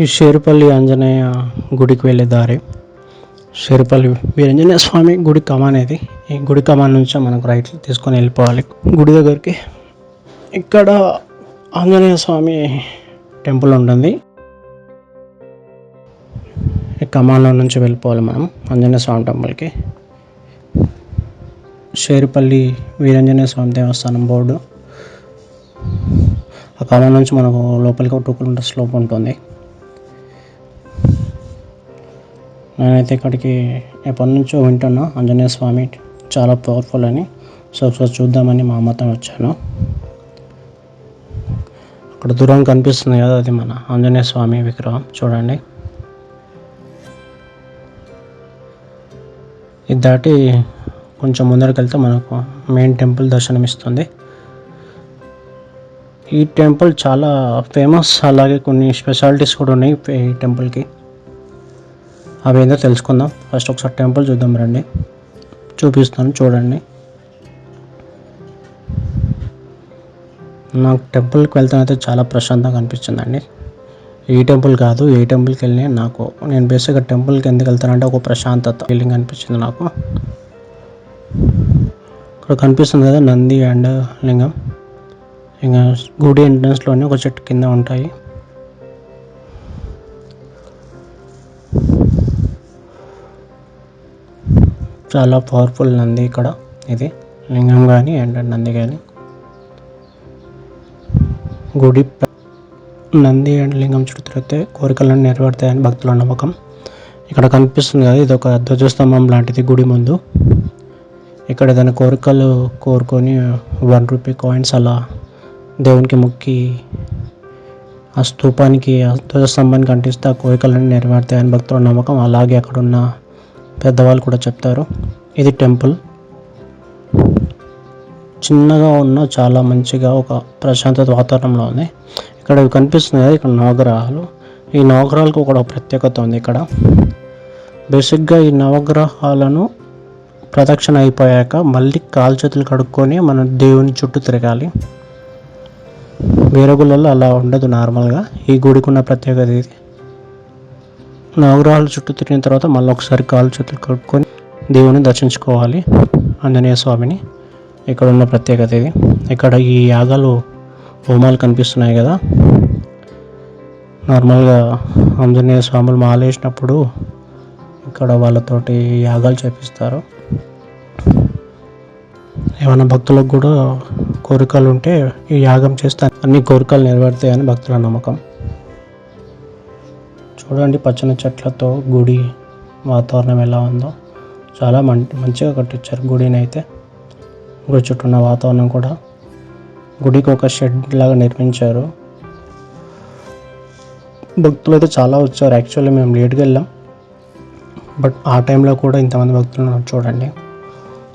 ఈ షేరుపల్లి ఆంజనేయ గుడికి వెళ్ళే దారి. షేరుపల్లి వీరంజనేయ స్వామి గుడి కమాన్ ఇది. ఈ గుడి కమాన్ నుంచి మనకు రైట్ తీసుకొని వెళ్ళిపోవాలి. గుడి దగ్గరికి ఇక్కడ ఆంజనేయ స్వామి టెంపుల్ ఉంటుంది. ఈ కమాన్లో నుంచి వెళ్ళిపోవాలి మనం ఆంజనేయ స్వామి టెంపుల్కి. షేరుపల్లి వీరంజనేయ స్వామి దేవస్థానం బోర్డు. ఆ కమాన్ నుంచి మనకు లోపలికి ఒక టూ కిలోమీటర్స్ లోపు ఉంటుంది. నేనైతే ఇక్కడికి ఎప్పటి నుంచో వింటున్నా. ఆంజనేయ స్వామి చాలా పవర్ఫుల్ అని. సో ఒకసారి చూద్దామని మా అమ్మతో వచ్చాను. అక్కడ దూరం కనిపిస్తుంది కదా అది మన ఆంజనేయ స్వామి విగ్రహం. చూడండి. ఇది దాటి కొంచెం ముందరికి వెళ్తే మనకు మెయిన్ టెంపుల్ దర్శనం ఇస్తుంది ఈ టెంపుల్ చాలా ఫేమస్ అలాగే కొన్ని స్పెషాలిటీస్ కూడా ఉన్నాయి ఈ టెంపుల్కి అవి ఏందో తెలుసుకుందాం. ఫస్ట్ ఒకసారి టెంపుల్ చూద్దాం రండి. చూపిస్తాను చూడండి. నాకు టెంపుల్కి వెళ్తానైతే చాలా ప్రశాంతంగా అనిపించిందండి ఈ టెంపుల్ కాదు ఏ టెంపుల్కి వెళ్ళి నాకు నేను బేసిక్గా టెంపుల్కి ఎందుకు వెళ్తానంటే ఒక ప్రశాంతత ఫీలింగ్ అనిపించింది నాకు. ఇక్కడ కనిపిస్తుంది కదా నంది అండ్ లింగం. ఇంకా గుడి ఎంట్రన్స్లోనే ఒక చెట్టు కింద ఉంటాయి. చాలా పవర్ఫుల్ నంది ఇక్కడ. ఇది లింగం కానీ అండ్ నంది కానీ గుడి నంది అండ్ లింగం చుట్టూ తిరిగితే కోరికలను నెరవేరుతాయని భక్తుల నమ్మకం. ఇక్కడ కనిపిస్తుంది కదా ఇది ఒక ధ్వజస్తంభం లాంటిది గుడి ముందు. ఇక్కడ ఏదైనా కోరికలు కోరుకొని వన్ రూపీ కాయిన్స్ అలా దేవునికి మొక్కి ఆ స్తూపానికి ధ్వజస్తంభానికి అంటిస్తే ఆ కోరికలన్నీ నెరవేరుతాయని భక్తుల నమ్మకం. అలాగే అక్కడ ఉన్న పెద్దవాళ్ళు కూడా చెప్తారు. ఇది టెంపుల్. చిన్నగా ఉన్న చాలా మంచిగా ఒక ప్రశాంతత వాతావరణంలో ఉంది. ఇక్కడ కనిపిస్తుంది కదా ఇక్కడ నవగ్రహాలు. ఈ నవగ్రహాలకు ఒక ప్రత్యేకత ఉంది ఇక్కడ. బేసిక్గా ఈ నవగ్రహాలను ప్రదక్షిణ అయిపోయాక మళ్ళీ కాలు చేతులు కడుక్కొని మనం దేవుని చుట్టూ తిరగాలి. వేరే గుళ్ళల్లో అలా ఉండదు నార్మల్గా. ఈ గుడికి ఉన్న ప్రత్యేకత ఇది. నవగ్రహాల చుట్టూ తిరిగిన తర్వాత మళ్ళీ ఒకసారి కాలు చేతులు కలుపుకొని దేవుని దర్శించుకోవాలి. ఆంజనేయ స్వామిని. ఇక్కడ ఉన్న ప్రత్యేకత ఇది. ఇక్కడ ఈ యాగాలు హోమాలు కనిపిస్తున్నాయి కదా. నార్మల్గా ఆంజనేయ స్వాములు మాలేసినప్పుడు ఇక్కడ వాళ్ళతోటి యాగాలు చేపిస్తారు. ఏమైనా భక్తులకు కూడా కోరికలు ఉంటే ఈ యాగం చేస్తే అన్ని కోరికలు నెరవేరుతాయని భక్తుల నమ్మకం. చూడండి పచ్చని చెట్లతో గుడి వాతావరణం ఎలా ఉందో. చాలా మం మంచిగా కట్టించారు గుడిని అయితే గుడి చుట్టూ ఉన్న వాతావరణం కూడా. గుడికి ఒక షెడ్ లాగా నిర్మించారు. భక్తులు అయితే చాలా వచ్చారు. యాక్చువల్లీ మేము లేట్గా వెళ్ళాం. బట్ ఆ టైంలో కూడా ఇంతమంది భక్తులు ఉన్నారు చూడండి.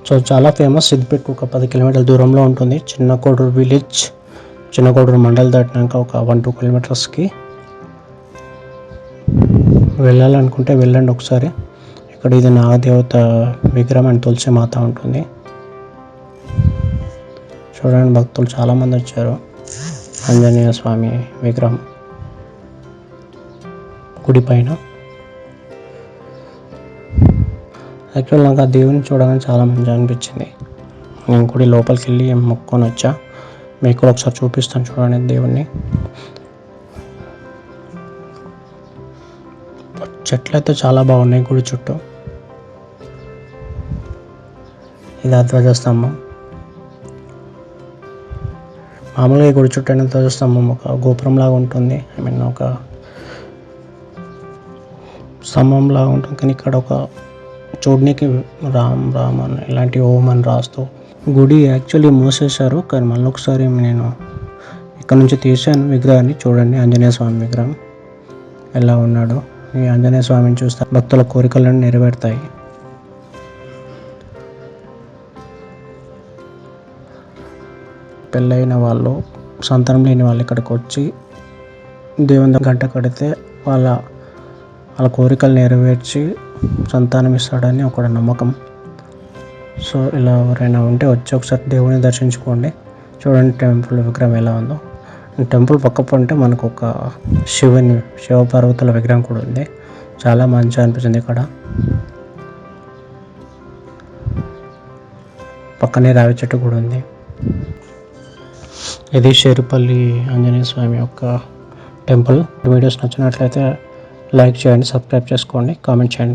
సో చాలా ఫేమస్ సిద్దిపేట ఒక పది కిలోమీటర్ల దూరంలో ఉంటుంది. చిన్న కోడూరు విలేజ్. చిన్న కోడూరు మండల్ దాటినాక ఒక వన్ టూ కిలోమీటర్స్కి వెళ్ళాలనుకుంటే వెళ్ళండి ఒకసారి. ఇక్కడ ఇది నాగదేవత విగ్రహం అండ్ తులసి మాత ఉంటుంది. చూడండి భక్తులు చాలామంది వచ్చారు. ఆంజనేయ స్వామి విగ్రహం గుడి పైన. యాక్చువల్ నాకు ఆ దేవుని చూడగానే చాలా మంచిగా అనిపించింది. నేను గుడి లోపలికి వెళ్ళి మొక్కొని వచ్చా. మీకు కూడా ఒకసారి చూపిస్తాను చూడండి దేవుణ్ణి. చెట్లయితే చాలా బాగున్నాయి గుడి చుట్టూ. ఇది ధ్వజస్తంభం మామూలుగా గుడి చుట్టూ అయిన ధ్వజస్తంభం ఒక గోపురం లాగా ఉంటుంది. ఐ మీన్ ఒక స్తంభం లాగా ఉంటుంది. కానీ ఇక్కడ ఒక చూడడానికి రామ్ రామ్ అని ఇలాంటి ఓం అని రాస్తూ గుడి యాక్చువల్లీ మూసేశారు. కానీ మళ్ళీ ఒకసారి నేను ఇక్కడ నుంచి తీసాను విగ్రహాన్ని. చూడండి ఆంజనేయ స్వామి విగ్రహం ఎలా ఉన్నాడు. ఈ ఆంజనేయ స్వామిని చూస్తే భక్తుల కోరికలను నెరవేరుతాయి. పెళ్ళైన వాళ్ళు సంతానం లేని వాళ్ళు ఇక్కడికి వచ్చి దేవుని గంట కడితే వాళ్ళ వాళ్ళ కోరికలు నెరవేర్చి సంతానం ఇస్తాడని ఒక నమ్మకం. సో ఇలా ఎవరైనా ఉంటే వచ్చి ఒకసారి దేవుని దర్శించుకోండి. చూడండి టెంపుల్ విగ్రహం ఎలా ఉందో. టెంపుల్ పక్క పంటే మనకు ఒక శివుని శివ పార్వతుల విగ్రహం కూడా ఉంది. చాలా మంచిగా అనిపించింది ఇక్కడ. పక్కనే రావి చెట్టు కూడా ఉంది. ఇది షేరుపల్లి ఆంజనేయ స్వామి యొక్క టెంపుల్. వీడియోస్ నచ్చినట్లయితే లైక్ చేయండి సబ్స్క్రైబ్ చేసుకోండి కామెంట్ చేయండి.